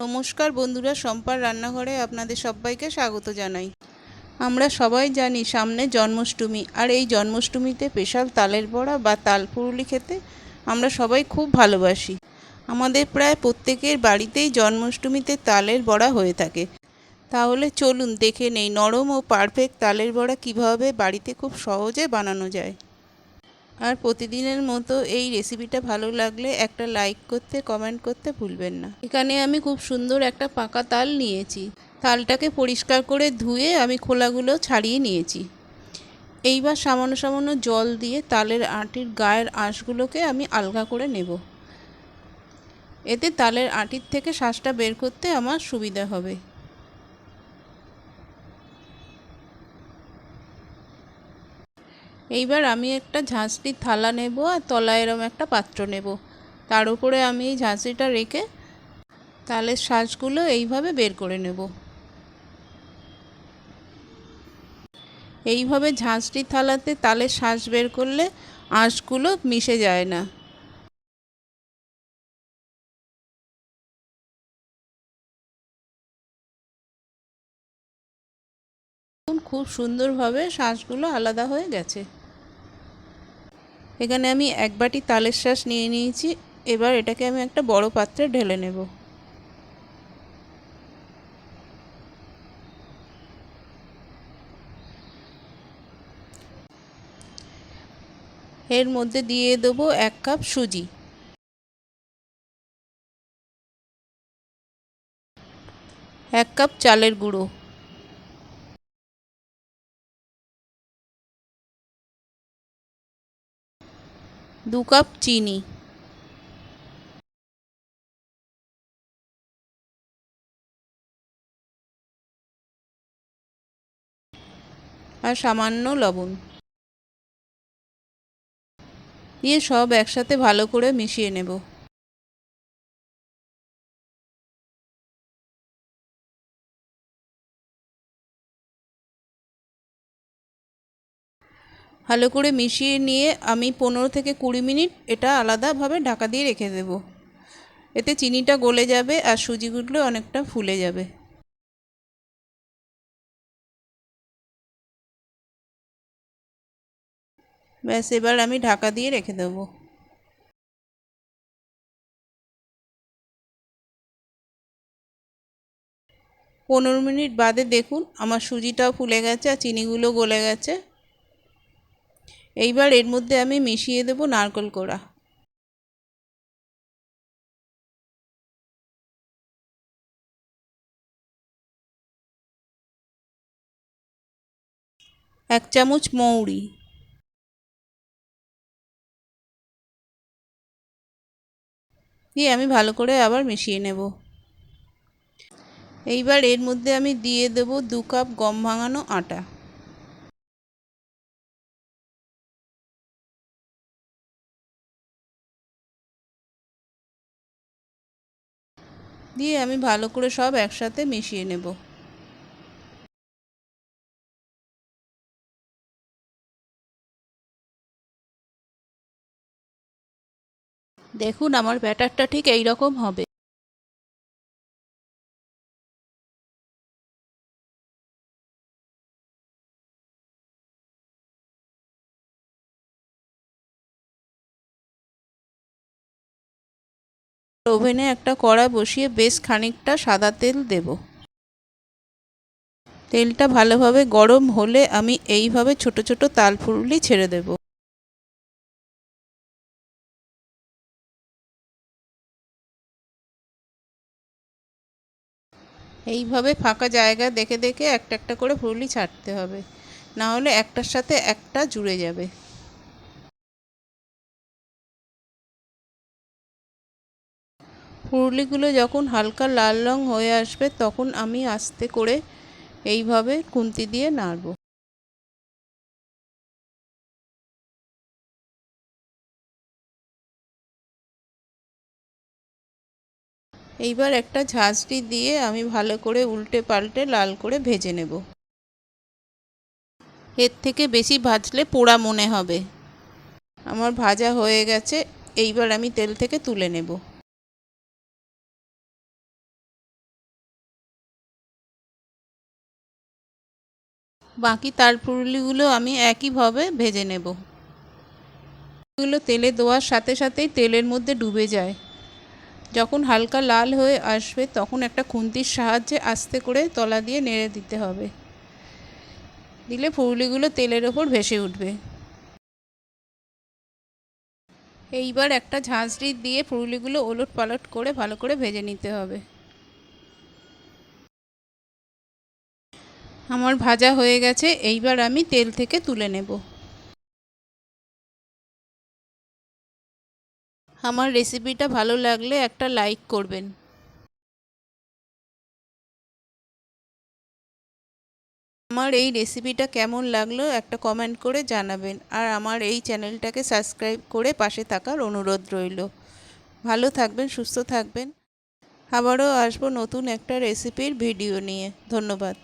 নমস্কার বন্ধুরা সম্পার রান্নাঘরে আপনাদের সবাইকে স্বাগত জানাই। আমরা সবাই জানি সামনে জন্মাষ্টমী, আর এই জন্মাষ্টমীতে স্পেশাল তালের বড়া বা তাল পুরুলি খেতে আমরা সবাই খুব ভালোবাসি। আমাদের প্রায় প্রত্যেকের বাড়িতেই জন্মাষ্টমীতে তালের বড়া হয়ে থাকে। তাহলে চলুন দেখে নেই নরম ও পারফেক্ট তালের বড়া কীভাবে বাড়িতে খুব সহজে বানানো যায়। আর প্রতিদিনের মতো এই রেসিপিটা ভালো লাগলে একটা লাইক করতে কমেন্ট করতে ভুলবেন না। এখানে আমি খুব সুন্দর একটা পাকা তাল নিয়েছি। তালটাকে পরিষ্কার করে ধুয়ে আমি খোলাগুলো ছাড়িয়ে নিয়েছি। এইবার সামান্য সামান্য জল দিয়ে তালের আটির গায়ের আঁশগুলোকে আমি আলগা করে নেব। এতে তালের আটির থেকে শ্বাসটা বের করতে আমার সুবিধা হবে। এইবার আমি একটা ঝাঁঝরির থালা নেব আর তলায় এরম একটা পাত্র নেব। তার উপরে আমি এই ঝাঁঝরিটা রেখে তালের শ্বাসগুলো এইভাবে বের করে নেব। এইভাবে ঝাঁঝরির থালাতে তালের শ্বাস বের করলে আঁশগুলো মিশে যায় না। খুব সুন্দরভাবে শ্বাসগুলো আলাদা হয়ে গেছে। এখানে আমি এক বাটি তালের শ্বাস নিয়ে নিয়েছি। এবার এটাকে আমি একটা বড় পাত্রে ঢেলে নেব। এর মধ্যে দিয়ে দেবো এক কাপ সুজি। এক কাপ চালের গুঁড়ো। দু কাপ চিনি। আর সামান্য লবণ। দিয়ে সব একসাথে ভালো করে মিশিয়ে নেব। ভালো করে মিশিয়ে নিয়ে আমি পনেরো থেকে কুড়ি মিনিট এটা আলাদাভাবে ঢাকা দিয়ে রেখে দেব। এতে চিনিটা গলে যাবে আর সুজিগুলো অনেকটা ফুলে যাবে। ব্যাস, এবার আমি ঢাকা দিয়ে রেখে দেবো। পনেরো মিনিট বাদে দেখুন, আমার সুজিটাও ফুলে গেছে আর চিনিগুলো গলে গেছে। এইবার এর মধ্যে আমি মিশিয়ে দেব নারকল কোড়া। এক চামচ মৌরি। দিয়ে আমি ভালো করে আবার মিশিয়ে নেব। এইবার এর মধ্যে আমি দিয়ে দেব দু কাপ গম ভাঙানো আটা। দিয়ে আমি ভালো করে সব একসাথে মিশিয়ে নেব। দেখুন, আমার ব্যাটারটা ঠিক এই রকম হবে। ওভেনে একটা কড়া বসিয়ে বেশ খানিকটা সাদা তেল দেব। তেলটা ভালোভাবে গরম হলে আমি এইভাবে ছোট ছোট তাল ফুরুলি ছেড়ে দেব। এইভাবে ফাঁকা জায়গা দেখে দেখে একটা একটা করে ফুরুলি ছাড়তে হবে। না হলে একটার সাথে একটা জুড়ে যাবে। ফুরুলিগুলো যখন হালকা লাল রং হয়ে আসবে, তখন আমি আস্তে করে এইভাবে খুন্তি দিয়ে নাড়ব। এইবার একটা ঝাঁঝরি দিয়ে আমি ভালো করে উল্টে পাল্টে লাল করে ভেজে নেব। এর থেকে বেশি ভাজলে পোড়া মনে হবে। আমার ভাজা হয়ে গেছে, এইবার আমি তেল থেকে তুলে নেব। বাকি তালপুরুলিগুলো আমি একইভাবে ভেজে নেব। এগুলো তেলে দেওয়ার সাথে সাথেই তেলের মধ্যে ডুবে যায়। যখন হালকা লাল হয়ে আসবে, তখন একটা খুন্তির সাহায্যে আস্তে করে তলা দিয়ে নেড়ে দিতে হবে। দিলে ফুরুলিগুলো তেলের ওপর ভেসে উঠবে। এইবার একটা ঝাঁঝরি দিয়ে ফুরুলিগুলো ওলট পালট করে ভালো করে ভেজে নিতে হবে। আমার ভাজা হয়ে গেছে, এইবার আমি তেল থেকে তুলে নেব। আমার রেসিপিটা ভালো লাগলে একটা লাইক করবেন। আমার এই রেসিপিটা কেমন লাগল একটা কমেন্ট করে জানাবেন, আর আমার এই চ্যানেলটাকে সাবস্ক্রাইব করে পাশে থাকার অনুরোধ রইল। ভালো থাকবেন, সুস্থ থাকবেন। আবারও আসব নতুন একটা রেসিপির ভিডিও নিয়ে। ধন্যবাদ।